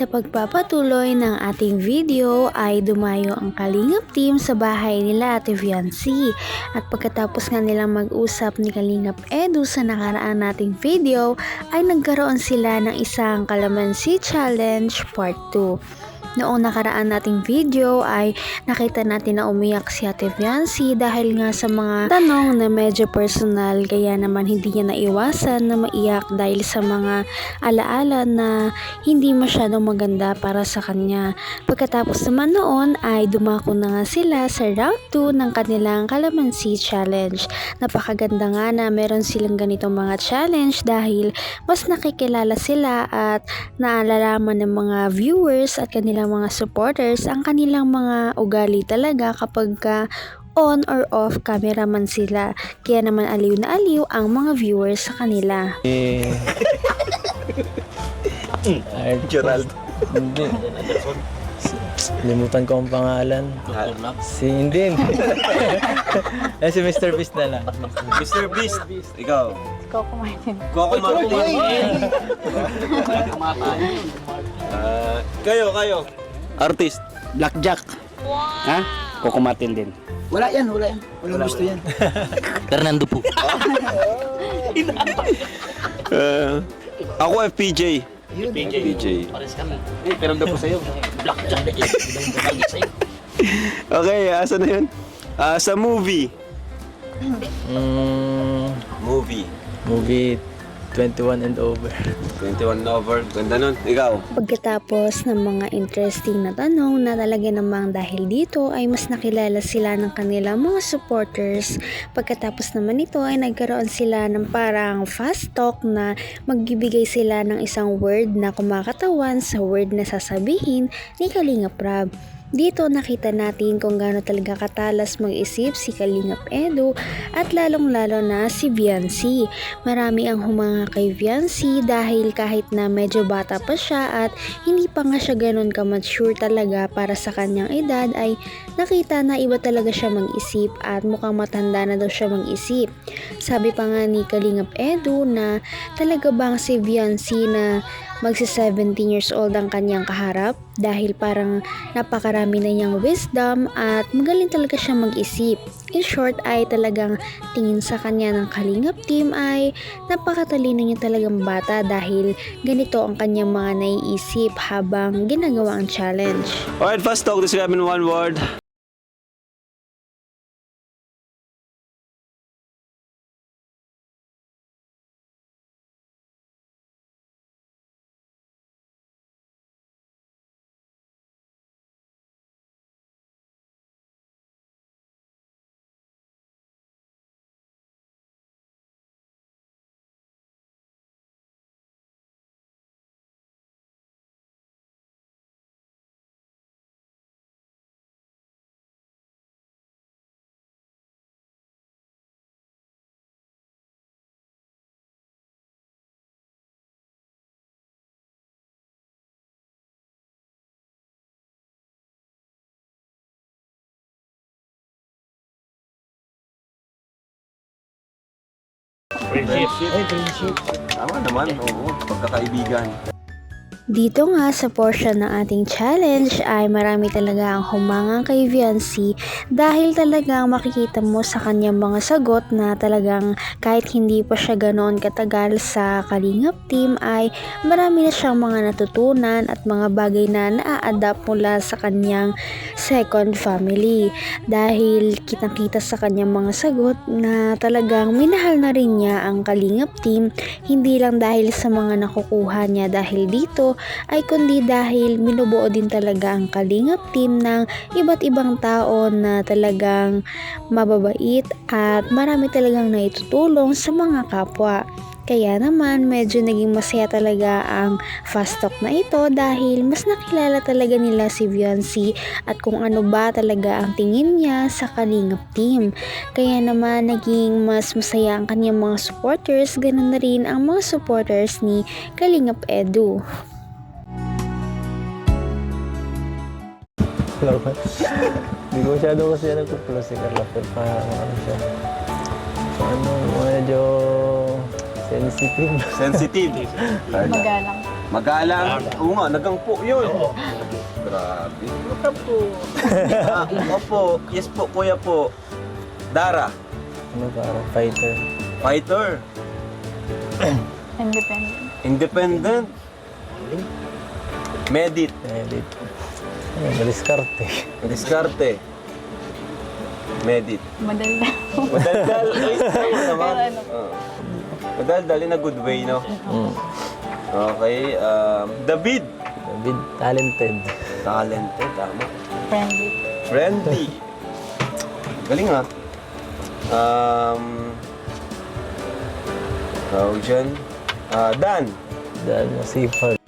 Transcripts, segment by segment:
Sa pagpapatuloy ng ating video ay dumayo ang Kalingap team sa bahay nila Ate Viancy. At pagkatapos nga nilang mag-usap ni Kalingap Edu sa nakaraan nating video ay nagkaroon sila ng isang Kalamansi Challenge Part 2. Noong nakaraan nating video ay nakita natin na umiyak si Ate Viancy dahil nga sa mga tanong na medyo personal kaya naman hindi niya naiwasan na maiyak dahil sa mga alaala na hindi masyadong maganda para sa kanya. Pagkatapos naman noon ay dumako na nga sila sa round 2 ng kanilang Calamansi Challenge. Napakaganda nga na meron silang ganitong mga challenge dahil mas nakikilala sila at naalalaman ng mga viewers at kanilang mga supporters ang kanilang mga ugali talaga kapag ka on or off camera man sila. Kaya naman aliw na aliw ang mga viewers sa kanila. Eh... Gerald. Hindi. Limutan ko ang pangalan. Si hindi. eh, si Mr. Beast na lang. Mr. Beast. Ikaw. Coco Martin Coco Martin. Ah, kayo, kayo. Artist. Blackjack. Ha? Coco Martin din. Wala yan, wala yan. Walang gusto yan. Fernando po. Ah, ako FPJ. FPJ. Pares kami. Eh, pero daw po sa'yo. Blackjack na yun. Sa'yo. Okay, asa na yun? Ah, sa movie. Mm, Movie. movie 21 and over. 21 over. Ganda nun. Ikaw. Pagkatapos ng mga interesting na tanong na talaga namang dahil dito ay mas nakilala sila ng kanilang mga supporters. Pagkatapos naman nito ay nagkaroon sila ng parang fast talk na magbibigay sila ng isang word na kumakatawan sa word na sasabihin ni Kalinga Prab. Dito nakita natin kung gaano talaga katalas mag-isip si Kalingap Edu at lalong-lalo na si Viancy. Marami ang humanga kay Viancy dahil kahit na medyo bata pa siya at hindi pa nga siya ganun ka-mature talaga para sa kanyang edad ay nakita na iba talaga siya mag-isip at mukhang matanda na daw siya mag-isip. Sabi pa nga ni Kalingap Edu na talaga bang si Viancy na magsi 17 years old ang kanyang kaharap dahil parang napakarami na niyang wisdom at magaling talaga siya mag-isip. In short ay talagang tingin sa kanya ng Kalingap team ay napakatalino niya talagang bata dahil ganito ang kanyang mga naiisip habang ginagawa ang challenge. Alright, fast talk. Describe in one word. Tama naman. Oo, pagkakaibigan. Dito nga sa portion ng ating challenge ay marami talaga ang humangang kay Viancy dahil talagang makikita mo sa kanyang mga sagot na talagang kahit hindi pa siya ganoon katagal sa Kalingap team ay marami na siyang mga natutunan at mga bagay na naa-adapt mula sa kanyang second family. Dahil kitang-kita sa kanyang mga sagot na talagang minahal na rin niya ang Kalingap team hindi lang dahil sa mga nakukuha niya dahil dito ay kundi dahil minubuo din talaga ang Kalingap team ng iba't ibang tao na talagang mababait at marami talagang naitutulong sa mga kapwa. Kaya naman medyo naging masaya talaga ang fast talk na ito dahil mas nakilala talaga nila si Beyonce at kung ano ba talaga ang tingin niya sa Kalingap team. Kaya naman naging mas masaya ang kanyang mga supporters, ganun na rin ang mga supporters ni Kalingap Edu. Hindi ko masyado kasi ano ko plus si Carla pero parang ano siya. Ano, medyo sensitive. Sensitive. Magalang. Magalang. Oo nga, nagampo yun. Grabe. Nagampo. ah, opo. Yes po, kuya po. Dara. ano parang fighter. Fighter. Independent. Independent. Medit. Edit. Ano, madiskarte. Diskarte. Medit. Madaldal. Madaldal. Ay, tama naman. Pero ano? Oo. Madaldal in a good way, no? Mm. Okay. Um, David. David, talented. Talented, tama. Friendly. Friendly. Galing ah. Um, tawag dyan. Ah, Dan. Dahil masipag.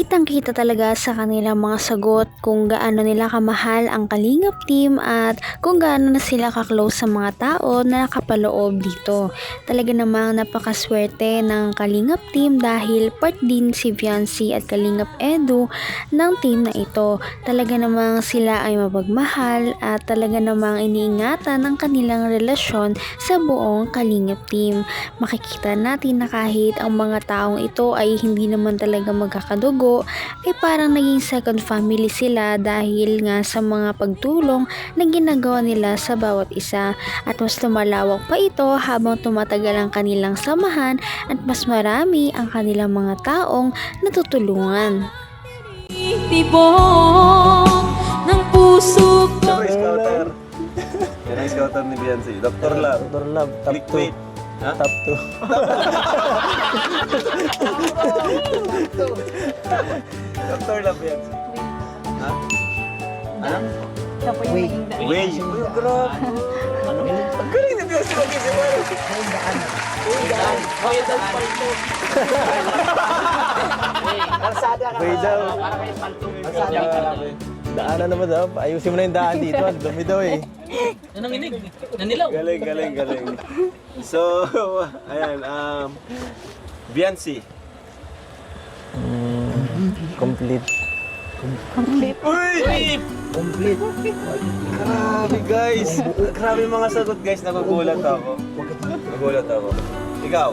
Kitang kita talaga sa kanilang mga sagot kung gaano nila kamahal ang Kalingap team at kung gaano na sila kaklose sa mga tao na nakapaloob dito. Talaga namang napakaswerte ng Kalingap team dahil part din si Fiancy at Kalingap Edu ng team na ito. Talaga namang sila ay mapagmahal at talaga namang iniingatan ang kanilang relasyon sa buong Kalingap team. Makikita natin na kahit ang mga taong ito ay hindi naman talaga magkakadugo, ay parang naging second family sila dahil nga sa mga pagtulong na ginagawa nila sa bawat isa at mas lumalawak pa ito habang tumatagal ang kanilang samahan at mas marami ang kanilang mga taong natutulungan. Tibok ng puso ko. Scouter. Yan ang scouter ni Beyonce. Dr. Love. Dr. Love, top 2. Clickbait. Ha? Top 2. Dr. Love Beyonce. Ha? Ano? Siya po yung naging daan. Way. Uy, grabe. Ano? Ang galing ni Beyonce mag-isip. Way daw. Daanan naman daw. Ayusin mo na yung daan dito. Ang dumi daw eh. Nananginig. Nanilaw. Galing, galing, galing. So, ayan. Um, Beyonce. Mm, complete. Uy! Complete. Grabe guys. Grabe mga sagot guys. Nagugulat ako. Nagugulat ako. Ikaw.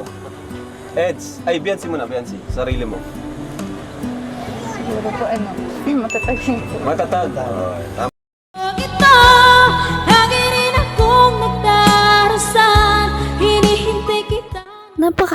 Eds. Ay, Beyonce muna, Beyonce. Sarili mo. Siguro po ano, matatag. Matatag. Okay,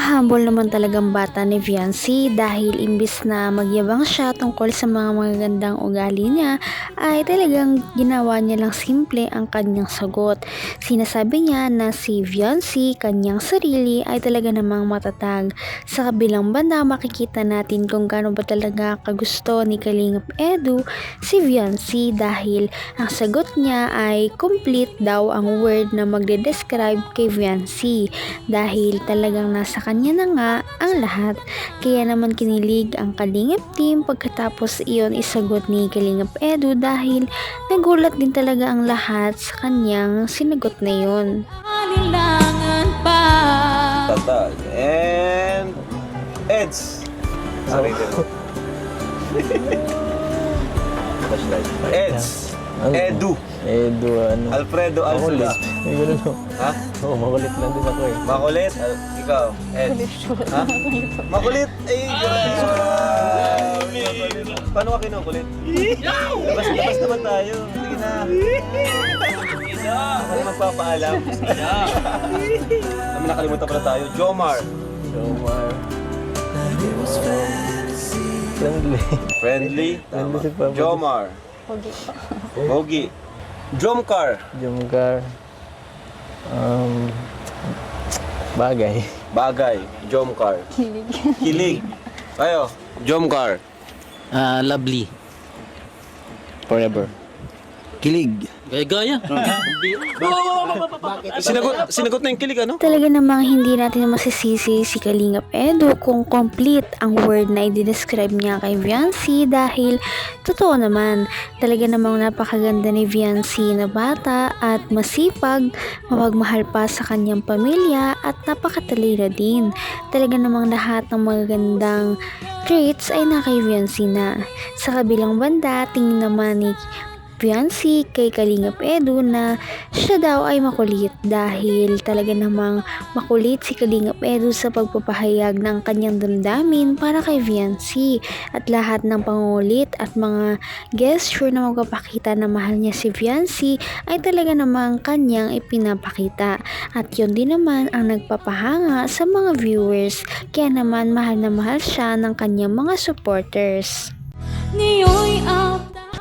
Napaka-humble naman talagang bata ni Viancy dahil imbis na magyabang siya tungkol sa mga magagandang ugali niya ay talagang ginawa niya lang simple ang kanyang sagot. Sinasabi niya na si Viancy, kanyang sarili ay talaga namang matatag. Sa kabilang banda makikita natin kung gaano ba talaga kagusto ni Kalingap Edu si Viancy dahil ang sagot niya ay complete daw ang word na magde-describe kay Viancy dahil talagang nasa na nga ang lahat. Kaya naman kinilig ang Kalingap team pagkatapos iyon isagot ni Kalingap Edu dahil nagulat din talaga ang lahat sa kanyang sinagot na yun. Tatag. And... Eds. Mo. Flashlight. Eds. Edu. Edu, ano. Alfredo Makulit. May ganun no. Ha? Oo, makulit lang din ako eh. Makulit? Al- ikaw, Ed. Ha? Makulit? Ay, grabe. Paano ka kinukulit? Labas, labas naman tayo. Sige na. Ako na magpapaalam. Kami nakalimutan pala tayo. Jomar. Jomar. Friendly. Friendly. Tama. Friendly si Papa. Jomar. Pogi po. Pogi. Jomcar. Jomgar. Um, bagay. Bagay. Jomcar. Kilig. Kilig. Tayo. Jomcar. Ah, lovely. Forever. Kilig. Gaya-gaya. Sinagot, sinagot na yung kilig, ano? Talaga namang hindi natin masisisi si Kalingap Edu kung complete ang word na i-describe niya kay Viancy dahil totoo naman, talaga namang napakaganda ni Viancy na bata at masipag, mapagmahal pa sa kanyang pamilya at napakatalino din. Talaga namang lahat ng magagandang traits ay na kay Viancy na. Sa kabilang banda, tingin naman ni Viancy kay Kalingap Edu na siya daw ay makulit dahil talaga namang makulit si Kalingap Edu sa pagpapahayag ng kanyang damdamin para kay Viancy. At lahat ng pangulit at mga gesture na magpapakita na mahal niya si Viancy ay talaga namang kanyang ipinapakita. At yun din naman ang nagpapahanga sa mga viewers. Kaya naman mahal na mahal siya ng kanyang mga supporters. Ngayon'y up